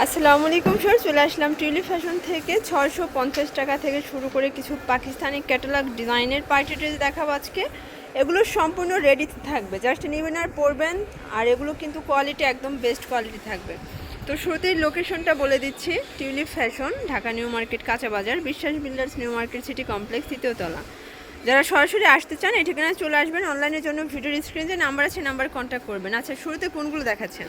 আসসালামু আলাইকুম স্যার চলে আসলাম টিউলি ফ্যাশন থেকে। ছয়শো পঞ্চাশ টাকা থেকে শুরু করে কিছু পাকিস্তানি ক্যাটালগ ডিজাইনের পার্টি ড্রেস দেখাবো আজকে। এগুলো সম্পূর্ণ রেডি থাকবে। জাস্ট নেবেন আর পরবেন। আর এগুলো কিন্তু কোয়ালিটি একদম বেস্ট কোয়ালিটি থাকবে। তো শুরুতেই লোকেশনটা বলে দিচ্ছি। Tulip fashion, Dhaka new market, কাঁচা বাজার, Biswas builders new market city complex, তৃতীয় তলা। যারা সরাসরি আসতে চান, এই ঠিকানায় চলে আসবেন। অনলাইনের জন্য ভিডিওর স্ক্রিনে যে নাম্বার আছে নাম্বার কন্ট্যাক্ট করবেন। আচ্ছা শুরুতে কোনগুলো দেখাচ্ছেন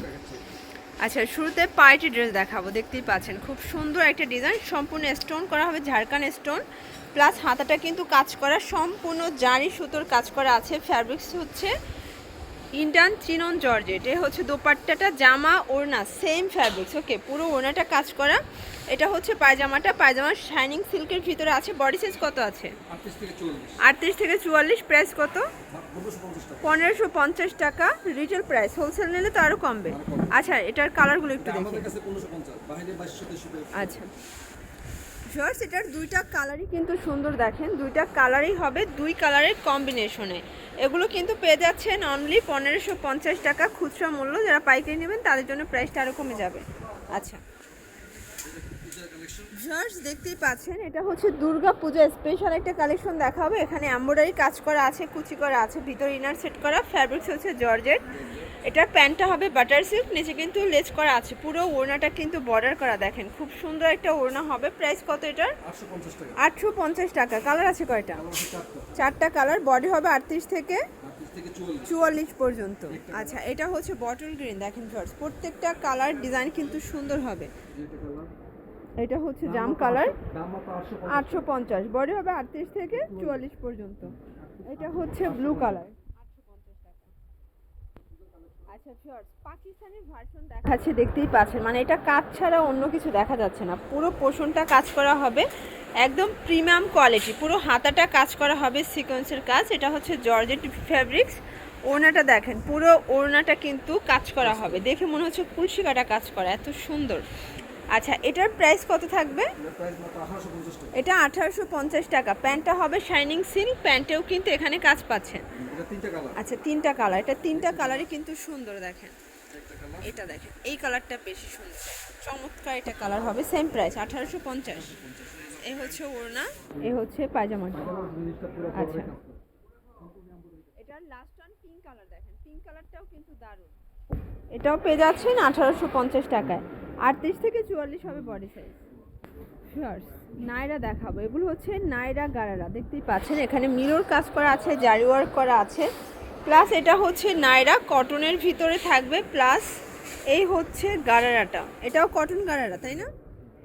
আচ্ছা শুরুতে পার্টি ড্রেস দেখাবো, দেখতেই পাচ্ছেন। খুব সুন্দর একটা ডিজাইন, সম্পূর্ণ স্টোন করা হবে ঝাড়খান্ড স্টোন। প্লাস হাতাটা কিন্তু কাজ করা, সম্পূর্ণ জারি সুতোর কাজ করা আছে ফ্যাব্রিক্স হচ্ছে। ইন্ডিয়ান চিনন জর্জেট এ হচ্ছে দোপাট্টাটা জামা ওড়না সেম ফ্যাব্রিক্স ওকে পুরো ওড়নাটা কাজ করা। এটা হচ্ছে পায়জামাটা পায়জামা শাইনিং সিল্কের ভিতরে আছে বডি সাইজ কত আছে? আটত্রিশ থেকে চুয়াল্লিশ। প্রাইস কত? পনেরোশো পঞ্চাশ টাকা। রিটেল প্রাইস হোলসেল নিলে তো আরও কমবে। আচ্ছা এটার কালারগুলো একটু দেখি। আচ্ছা। শর্টস এটার দুইটা কালারই কিন্তু সুন্দর দেখেন। দুইটা কালারই হবে, দুই কালারের কম্বিনেশনে এগুলো কিন্তু পেয়ে যাচ্ছেন অনলি পনেরোশো পঞ্চাশ টাকা খুচরা মূল্য। যারা পাইকারি নেবেন, তাদের জন্য প্রাইসটা আরও কমে যাবে। আচ্ছা। শর্টস দেখতেই পাচ্ছেন এটা হচ্ছে দুর্গা পূজা স্পেশাল একটা কালেকশন দেখাবো। এখানে এমব্রয়ডারি কাজ করা আছে কুচি করা আছে ভিতর ইনার সেট করা ফ্যাব্রিক্স হচ্ছে জর্জেট। এটার প্যান্টটা হবে বাটার সিল্ক নিচে কিন্তু লেস করা আছে। পুরো ওড়নাটা কিন্তু বর্ডার করা দেখেন। খুব সুন্দর একটা ওড়না হবে। প্রাইস কত এটার? আটশো পঞ্চাশ টাকা। কালার আছে কয়টা? চারটা। কালার বডি হবে আটত্রিশ থেকে চুয়াল্লিশ। পর্যন্ত। আচ্ছা এটা হচ্ছে বটল গ্রিন দেখেন ফার্স্ট প্রত্যেকটা কালার ডিজাইন কিন্তু সুন্দর হবে। এটা হচ্ছে জাম কালার। আটশো পঞ্চাশ। বডি হবে আটত্রিশ থেকে চুয়াল্লিশ পর্যন্ত। এটা হচ্ছে ব্লু কালার আচ্ছা শর্টস পাকিস্তানের ভার্সন দেখাচ্ছে দেখতেই পাচ্ছেন। মানে এটা কাজ ছাড়া অন্য কিছু দেখা যাচ্ছে না। পুরো পোষণটা কাজ করা হবে একদম প্রিমিয়াম কোয়ালিটি পুরো হাতাটা কাজ করা হবে সিকোয়েন্সের কাজ। এটা হচ্ছে জর্জেট ফ্যাব্রিক্স ওড়নাটা দেখেন। পুরো ওড়নাটা কিন্তু কাজ করা হবে। দেখে মনে হচ্ছে কুলসি কাটা কাজ করা। এত সুন্দর। আচ্ছা এটার প্রাইস কত থাকবে? এটা আঠারোশো পঞ্চাশ টাকা। প্যান্টটা হবে শাইনিং সিল্ক প্যান্টেও কিন্তু এখানে কাজ পাচ্ছেন আচ্ছা তিনটা কালার এটা তিনটা কালারই কিন্তু সুন্দর দেখেন। এটা দেখেন এই কালারটা বেশি সুন্দর। চমৎকার এটা কালার হবে সেম প্রাইস আঠারোশো পঞ্চাশ। এই হচ্ছে ওড়না এ হচ্ছে পায়জামাটা আচ্ছা। এটার লাস্ট ওয়ান পিঙ্ক কালার দেখেন। পিঙ্ক কালারটাও কিন্তু দারুণ। এটাও পেয়ে যাচ্ছেন আঠারোশো পঞ্চাশ টাকায়। আটত্রিশ থেকে চুয়াল্লিশ হবে বডি সাইজ শিওর্স নাইরা দেখাবো। এগুলো হচ্ছে নাইরা গারারা। দেখতেই পাচ্ছেন এখানে মিরর কাজ করা আছে জারি ওয়ার্ক করা আছে। প্লাস এটা হচ্ছে নাইরা কটনের ভিতরে থাকবে। প্লাস এই হচ্ছে গারারাটা। এটাও কটন গারারা তাই না?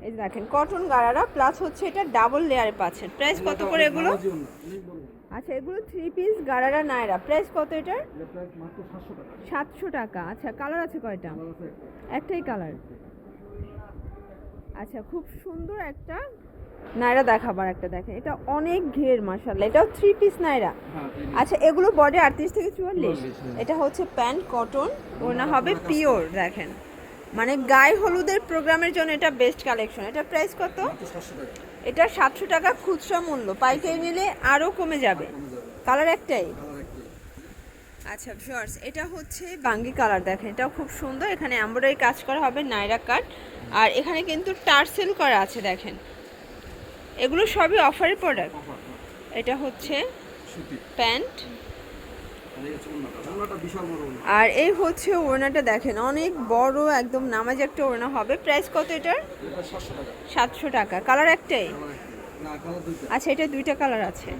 এই দেখেন কটন গারারা। প্লাস হচ্ছে এটা ডাবল লেয়ারে পাচ্ছেন। প্রাইস কত করে এগুলো? আচ্ছা এগুলো three piece gharara Naira price কত এটার? সাতশো টাকা। আচ্ছা কালার আছে কয়টা? একটাই কালার আচ্ছা খুব সুন্দর একটা নাইরা দেখাবার একটা দেখেন। এটা অনেক ঘের মাসাল্লাহ এটাও থ্রি পিস নাইরা হ্যাঁ আচ্ছা এগুলো বডি আটত্রিশ থেকে চুয়াল্লিশ? 44, হ্যাঁ। এটা হচ্ছে প্যান্ট কটন। ওনা হবে পিওর দেখেন। মানে গায়ে হলুদের প্রোগ্রামের জন্য এটা বেস্ট কালেকশন এটা প্রাইস কত? এটা সাতশো টাকা খুচরা মূল্য। পাইকারি নিলে আরও কমে যাবে। কালার একটাই। আচ্ছা ভিউয়ার্স এটা হচ্ছে বাঙ্গি কালার দেখেন। এটাও খুব সুন্দর। এখানে এমব্রয়ডারি কাজ করা হবে নাইরা কাট আর এখানে কিন্তু টার্সেল করা আছে দেখেন। এগুলো সবই অফারের প্রোডাক্ট এটা হচ্ছে প্যান্ট। আর এই হচ্ছে ওড়নাটা দেখেন, অনেক বড় একদম নামাজ একটা ওড়না হবে। প্রাইস কত এটার? এটা সাতশো টাকা। কালার একটাই? আচ্ছা এটা দুইটা কালার আছে।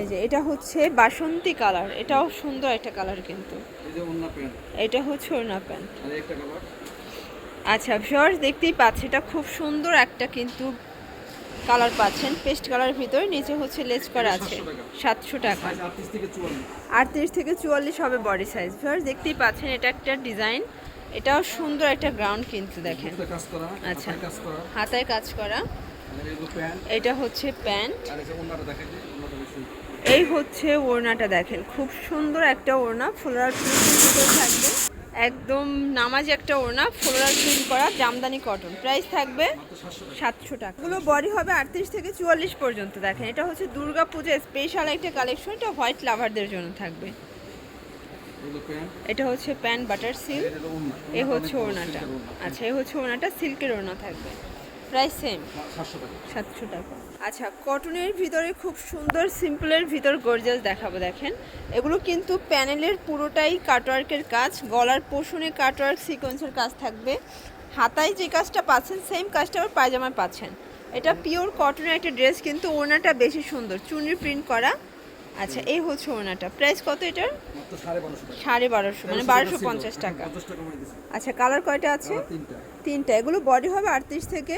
এই যে, এটা হচ্ছে বাসন্তী কালার এটাও সুন্দর একটা কালার কিন্তু। এটা হচ্ছে ওড়না প্যান্ট। আচ্ছা ভিউয়ার্স দেখতেই পাচ্ছি এটা খুব সুন্দর একটা কিন্তু কালার পাচ্ছেন। পেস্ট কালারের ভিতরে নিচে হচ্ছে লেস করা আছে। সাতশো টাকা। আটত্রিশ থেকে চুয়াল্লিশ। হবে বডি সাইজ। ভিউয়ার্স দেখতেই পাচ্ছেন এটা একটা ডিজাইন। এটাও সুন্দর একটা গ্রাউন্ড কিন্তু দেখেন। আচ্ছা। হাতায় কাজ করা। এটা হচ্ছে প্যান্ট। এই হচ্ছে ওড়নাটা দেখেন। খুব সুন্দর একটা ওড়না। ভিতরে থাকবে। একদম নামাজ একটা ওড়না ফ্লোরাল প্রিন্ট করা জামদানি কটন। প্রাইস থাকবে সাতশো টাকা। এগুলো বডি হবে আটত্রিশ থেকে চুয়াল্লিশ পর্যন্ত দেখেন। এটা হচ্ছে দুর্গা পুজোর স্পেশাল একটা কালেকশন এটা হোয়াইট লাভারদের জন্য থাকবে। এটা হচ্ছে প্যান্ট বাটার সিল্ক এ হচ্ছে ওড়নাটা। আচ্ছা এ হচ্ছে ওড়নাটা সিল্কের ওড়না থাকবে। প্রাইস সেম সাতশো টাকা। আচ্ছা কটনের ভিতরে খুব সুন্দর সিম্পলের ভিতর গর্জাস দেখাবো, দেখেন। এগুলো কিন্তু প্যানেলের পুরোটাই কাটওয়ার্কের কাজ, গলার পোষণে কাটওয়ার্ক সিকোয়েন্সের কাজ থাকবে। হাতায় যে কাজটা পাচ্ছেন সেম কাজটা আবার পায়জামায় পাচ্ছেন। এটা পিওর কটনের একটা ড্রেস কিন্তু ওড়নাটা বেশি সুন্দর চুনরি প্রিন্ট করা। আচ্ছা এই হচ্ছে ওনাটা প্রাইস কত এটার? সাড়ে বারোশো মানে বারোশো পঞ্চাশ টাকা। আচ্ছা কালার কয়টা আছে? তিনটা। এগুলো বডি হবে আটত্রিশ থেকে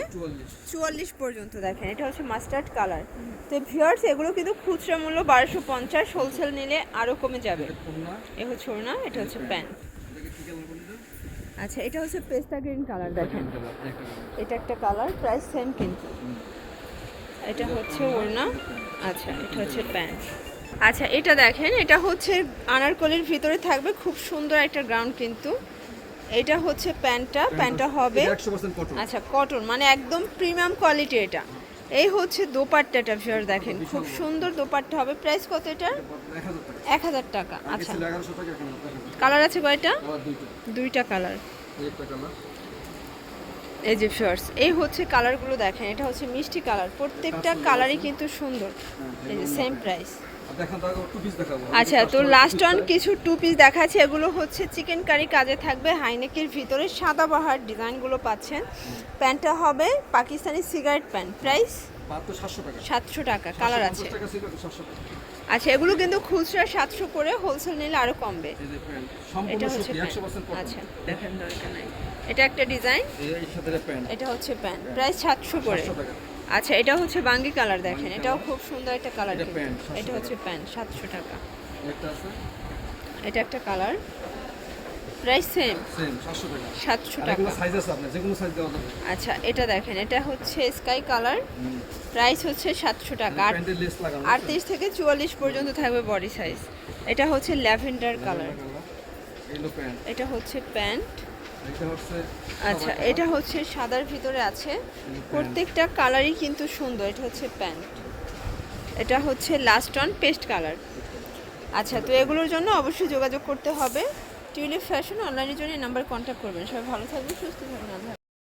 চুয়াল্লিশ। পর্যন্ত দেখেন এটা হচ্ছে মাস্টার্ড কালার তো ভিউয়ার্স এগুলো কিন্তু খুচরা মূল্য বারোশো পঞ্চাশ হোলসেল নিলে আরও কমে যাবে। এ হচ্ছে ওড়না এটা হচ্ছে প্যান্ট? আচ্ছা এটা হচ্ছে পেস্তা গ্রিন কালার দেখেন। এটা একটা কালার প্রাইস সেম কিন্তু। এটা হচ্ছে ওড়না। আচ্ছা এটা হচ্ছে প্যান্ট আচ্ছা এটা দেখেন এটা হচ্ছে আনারকলির ভিতরে থাকবে খুব সুন্দর একটা গ্রাউন্ড কিন্তু। এটা হচ্ছে প্যান্টটা প্যান্টটা হবে এটা 100% কটন আচ্ছা কটন মানে একদম প্রিমিয়াম কোয়ালিটি এটা। এই হচ্ছে দোপাট্টাটা ভিউয়ার দেখেন খুব সুন্দর দোপাট্টা হবে। প্রাইস কত এটার? 1000 টাকা। এক হাজার টাকা আচ্ছা। 1100 টাকা কালার আছে কয়টা? দুইটা। কালার এই এই যে শর্টস এই হচ্ছে কালারগুলো দেখেন এটা হচ্ছে মিষ্টি কালার। প্রত্যেকটা কালারই কিন্তু সুন্দর। এই যে সেম প্রাইস আচ্ছা তো লাস্ট অন কিছু টু পিস দেখাচ্ছে। এগুলো হচ্ছে চিকেন কারি কাজে থাকবে। হাইনেকের ভিতরে সাদা বাহার ডিজাইনগুলো পাচ্ছেন। প্যান্টটা হবে পাকিস্তানি সিগারেট প্যান্ট প্রাইস মাত্র 700 টাকা। সাতশো টাকা কালার আছে। 750 টাকা ছিল তো 700 টাকা। আচ্ছা এগুলো কিন্তু খুচরা সাতশো করে হোলসেল নিলে আরও কমবে। এটা হচ্ছে সুতি প্যান্ট 100% কটন আচ্ছা। দেখেন দরকার নাই। এটা একটা ডিজাইন। এর সাথে প্যান্ট এটা হচ্ছে প্যান্ট। প্রাইস সাতশো করে। আচ্ছা এটা হচ্ছে বাঙ্গি কালার দেখেন। এটাও খুব সুন্দর একটা কালার এটা প্যান্ট, এটা হচ্ছে প্যান্ট সাতশো টাকা। এটা একটা কালার। প্রাইস সেম সেম 700 টাকা। সাতশো টাকা। আচ্ছা এটা দেখেন। এটা হচ্ছে স্কাই কালার প্রাইস হচ্ছে সাতশো টাকা। লেস লাগানো আটত্রিশ থেকে চুয়াল্লিশ পর্যন্ত থাকবে বডি সাইজ এটা হচ্ছে ল্যাভেন্ডার কালার এটা হচ্ছে প্যান্ট। আচ্ছা এটা হচ্ছে সাদার ভিতরে আছে। প্রত্যেকটা কালারই কিন্তু সুন্দর এটা হচ্ছে প্যান্ট। এটা হচ্ছে লাস্ট অন পেস্ট কালার আচ্ছা তো এগুলোর জন্য অবশ্যই যোগাযোগ করতে হবে। টিউলিপ ফ্যাশন অনলাইনের জন্য এই নাম্বার কন্ট্যাক্ট করবেন। সবাই ভালো থাকবেন সুস্থ থাকবেন।